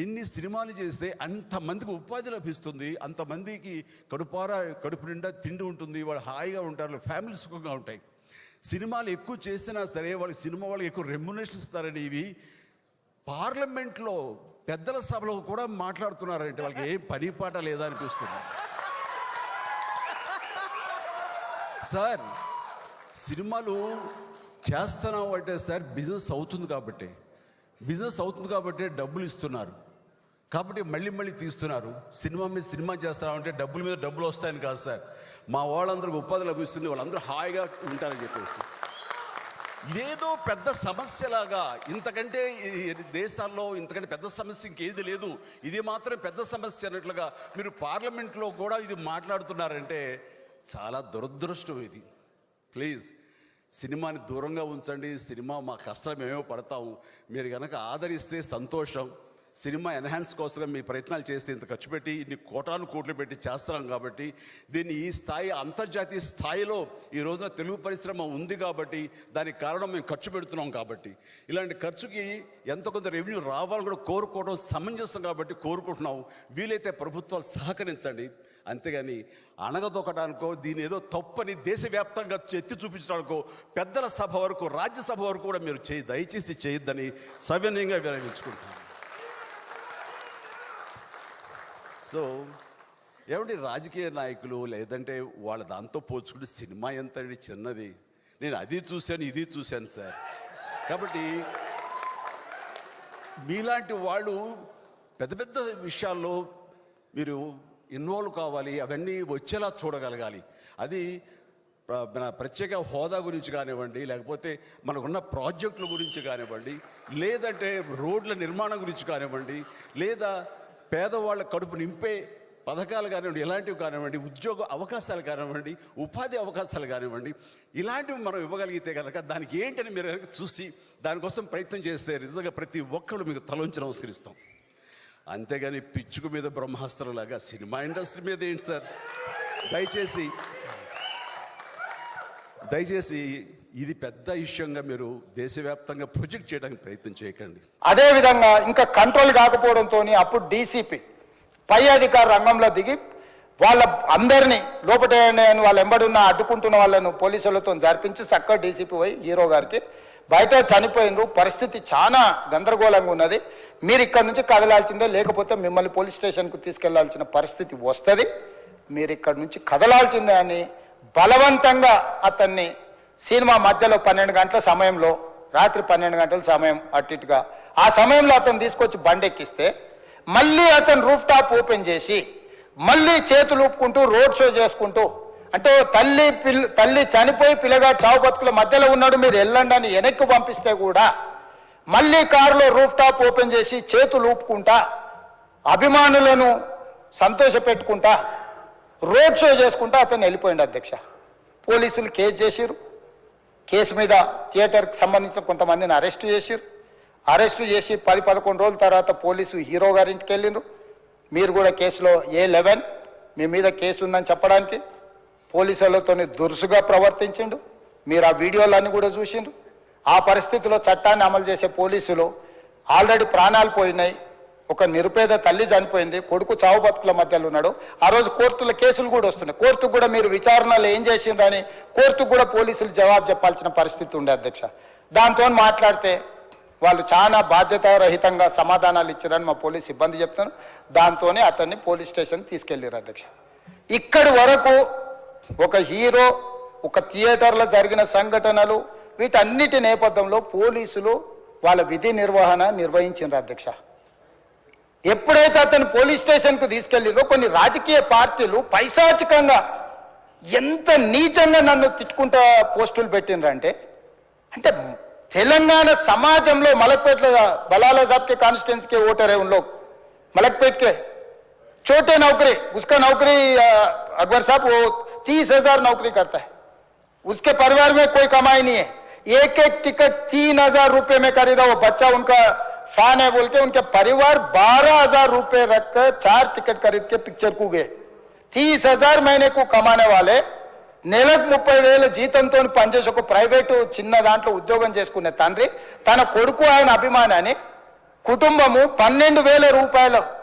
ఎన్ని సినిమాలు చేస్తే అంతమందికి ఉపాధి లభిస్తుంది అంతమందికి కడుపారా కడుపు నిండా తిండి ఉంటుంది వాళ్ళు హాయిగా ఉంటారు ఫ్యామిలీ సుఖంగా ఉంటాయి. సినిమాలు ఎక్కువ చేసినా సరే వాళ్ళకి సినిమా వాళ్ళకి ఎక్కువ రెమ్యునేషన్ ఇస్తారని ఇవి పార్లమెంట్లో పెద్దల సభలో కూడా మాట్లాడుతున్నారంటే వాళ్ళకి ఏం పని పాట లేదా అనిపిస్తుంది. సార్ సినిమాలు చేస్తున్నాం అంటే సార్ బిజినెస్ అవుతుంది కాబట్టి బిజినెస్ అవుతుంది కాబట్టి డబ్బులు ఇస్తున్నారు. కాబట్టి మళ్ళీ మళ్ళీ తీస్తున్నారు. సినిమా మీద సినిమా చేస్తామంటే డబ్బుల మీద డబ్బులు వస్తాయని కాదు సార్. మా వాళ్ళందరికీ ఉపాధి లభిస్తుంది వాళ్ళందరూ హాయిగా ఉంటారని చెప్పేసి. ఇదేదో పెద్ద సమస్యలాగా ఇంతకంటే ఈ దేశాల్లో ఇంతకంటే పెద్ద సమస్య ఇంకేది లేదు. ఇది మాత్రం పెద్ద సమస్య అన్నట్లుగా మీరు పార్లమెంట్లో కూడా ఇది మాట్లాడుతున్నారంటే చాలా దురదృష్టం ఇది. ప్లీజ్ సినిమాని దూరంగా ఉంచండి సినిమా మా కష్టం మేమే పడతాము. మీరు కనుక ఆదరిస్తే సంతోషం. సినిమా ఎన్హాన్స్ కోసం మీ ప్రయత్నాలు చేస్తే ఇంత ఖర్చు పెట్టి ఇన్ని కోటాను కోట్లు పెట్టి చేస్తున్నాం కాబట్టి దీన్ని ఈ స్థాయి అంతర్జాతీయ స్థాయిలో ఈ రోజున తెలుగు పరిశ్రమ ఉంది కాబట్టి దానికి కారణం మేము ఖర్చు పెడుతున్నాం కాబట్టి. ఇలాంటి ఖర్చుకి ఎంత కొంత రెవెన్యూ రావాలని కూడా కోరుకోవడం సమంజసం కాబట్టి కోరుకుంటున్నాం. వీలైతే ప్రభుత్వాలు సహకరించండి. అంతేగాని అణగదొక్కడానికో దీని ఏదో తప్పని దేశవ్యాప్తంగా ఎత్తి చూపించడానికో పెద్దల సభ వరకు రాజ్యసభ వరకు కూడా మీరు చేయి దయచేసి చేయొద్దని సవినయంగా విరమించుకుంటున్నాను సో ఏమండి రాజకీయ నాయకులు లేదంటే వాళ్ళ దాంతో పోల్చుకుంటే సినిమా ఎంత అండి చిన్నది. నేను అది చూశాను ఇది చూశాను సార్. కాబట్టి మీలాంటి వాళ్ళు పెద్ద పెద్ద విషయాల్లో మీరు ఇన్వాల్వ్ కావాలి అవన్నీ వచ్చేలా చూడగలగాలి. అది మన ప్రత్యేక హోదా గురించి కానివ్వండి లేకపోతే మనకున్న ప్రాజెక్టుల గురించి కానివ్వండి లేదంటే రోడ్ల నిర్మాణం గురించి కానివ్వండి లేదా పేదవాళ్ళ కడుపు నింపే పథకాలు కానివ్వండి ఇలాంటివి కానివ్వండి ఉద్యోగ అవకాశాలు కానివ్వండి ఉపాధి అవకాశాలు కానివ్వండి ఇలాంటివి మనం ఇవ్వగలిగితే కనుక దానికి ఏంటని మీరు కనుక చూసి దానికోసం ప్రయత్నం చేస్తే నిజంగా ప్రతి ఒక్కరు మీకు తలంచి నమస్కరిస్తాం. అంతేగాని పిచ్చుకు మీద బ్రహ్మాస్త్రంలాగా సినిమా ఇండస్ట్రీ మీద ఏంటి సార్? దయచేసి దయచేసి ఇది పెద్ద విషయంగా మీరు దేశవ్యాప్తంగా ప్రొజెక్ట్ చేయడానికి ప్రయత్నం చేయకండి. అదే విధంగా ఇంకా కంట్రోల్ కాకపోవడంతో అప్పుడు డీసీపీ పై అధికార రంగంలో దిగి వాళ్ళ అందరినీ లోపట వాళ్ళు ఎంబడున్న అడ్డుకుంటున్న వాళ్ళను పోలీసులతో జరిపించి చక్కగా డీసీపీ పోయి హీరో గారికి బయట చనిపోయినరు పరిస్థితి చాలా గందరగోళంగా ఉన్నది. మీరు ఇక్కడ నుంచి కదలాల్సిందే లేకపోతే మిమ్మల్ని పోలీస్ స్టేషన్కు తీసుకెళ్ళాల్సిన పరిస్థితి వస్తుంది. మీరు ఇక్కడ నుంచి కదలాల్సిందే అని బలవంతంగా అతన్ని సినిమా మధ్యలో పన్నెండు గంటల సమయంలో రాత్రి పన్నెండు గంటల సమయం అటు ఇటుగా ఆ సమయంలో అతను తీసుకొచ్చి బండెక్కిస్తే మళ్ళీ అతను రూఫ్ టాప్ ఓపెన్ చేసి మళ్ళీ చేతులు ఊపుకుంటూ రోడ్ షో చేసుకుంటూ అంటే తల్లి పిల్ల తల్లి చనిపోయి పిల్లగాడు చావు బతుకుల మధ్యలో ఉన్నాడు మీరు వెళ్ళండి అని వెనక్కి పంపిస్తే కూడా మళ్ళీ కారులో రూఫ్ టాప్ ఓపెన్ చేసి చేతులు ఊపుకుంటా అభిమానులను సంతోషపెట్టుకుంటా రోడ్ షో చేసుకుంటా అతను వెళ్ళిపోయింది అధ్యక్ష. పోలీసులు కేసు చేసిరు కేసు మీద థియేటర్కి సంబంధించిన కొంతమందిని అరెస్ట్ చేసిరు అరెస్టు చేసి పది పదకొండు రోజుల తర్వాత పోలీసు హీరో గారింటికి వెళ్ళిండ్రు మీరు కూడా కేసులో ఏ లెవెన్ మీ మీద కేసు ఉందని చెప్పడానికి పోలీసులతో దురుసుగా ప్రవర్తించిండు. మీరు ఆ వీడియోలన్నీ కూడా చూసిండ్రు. ఆ పరిస్థితిలో చట్టాన్ని అమలు చేసే పోలీసులు ఆల్రెడీ ప్రాణాలు పోయినాయి. ఒక నిరుపేద తల్లి చనిపోయింది కొడుకు చావు బతుకుల మధ్యలో ఉన్నాడు. ఆ రోజు కోర్టుల కేసులు కూడా వస్తున్నాయి. కోర్టుకు కూడా మీరు విచారణలు ఏం చేసిండ్రని కోర్టుకు కూడా పోలీసులు జవాబు చెప్పాల్సిన పరిస్థితి ఉండే అధ్యక్ష. దాంతో మాట్లాడితే వాళ్ళు చాలా బాధ్యతారహితంగా సమాధానాలు ఇచ్చారని మా పోలీస్ సిబ్బంది చెప్తాను దాంతోనే అతన్ని పోలీస్ స్టేషన్ తీసుకెళ్ళారు అధ్యక్ష. ఇక్కడి వరకు ఒక హీరో ఒక థియేటర్లో జరిగిన సంఘటనలు వీటన్నిటి నేపథ్యంలో పోలీసులు వాళ్ళ విధి నిర్వహణ నిర్వహించారు అధ్యక్ష. ఎప్పుడైతే అతను పోలీస్ స్టేషన్కు తీసుకెళ్ళిందో కొన్ని రాజకీయ పార్టీలు పైశాచికంగా ఎంత నీచంగా నన్ను తిట్టుకుంటా పోస్టులు పెట్టినరంటే అంటే తెలంగాణ సమాజంలో మలక్పేట బలాల సాబ్కే కాన్స్టిట్యున్సీకే ఓటర్ है మలక్పేట్కే. చోటే నౌకరీ ఉస్కా నౌకరీ అక్బర్ సాబ్ తీస్ హజార్ साहब वो तीस हजार नौकरी करता है उसके టికెట్ తీన్ హజార్ कमाई नहीं है एक एक फैन है बोल के उनके परिवार बारह हजार रुपए रखकर चार टिकट खरीद के पिक्चर को गए तीस हजार महीने को कमाने वाले నెలకు ముప్పై వేల జీతంతో పనిచేసి ఒక ప్రైవేటు చిన్న దాంట్లో ఉద్యోగం చేసుకునే తండ్రి తన కొడుకు ఆయన అభిమానాన్ని కుటుంబము పన్నెండు వేల రూపాయల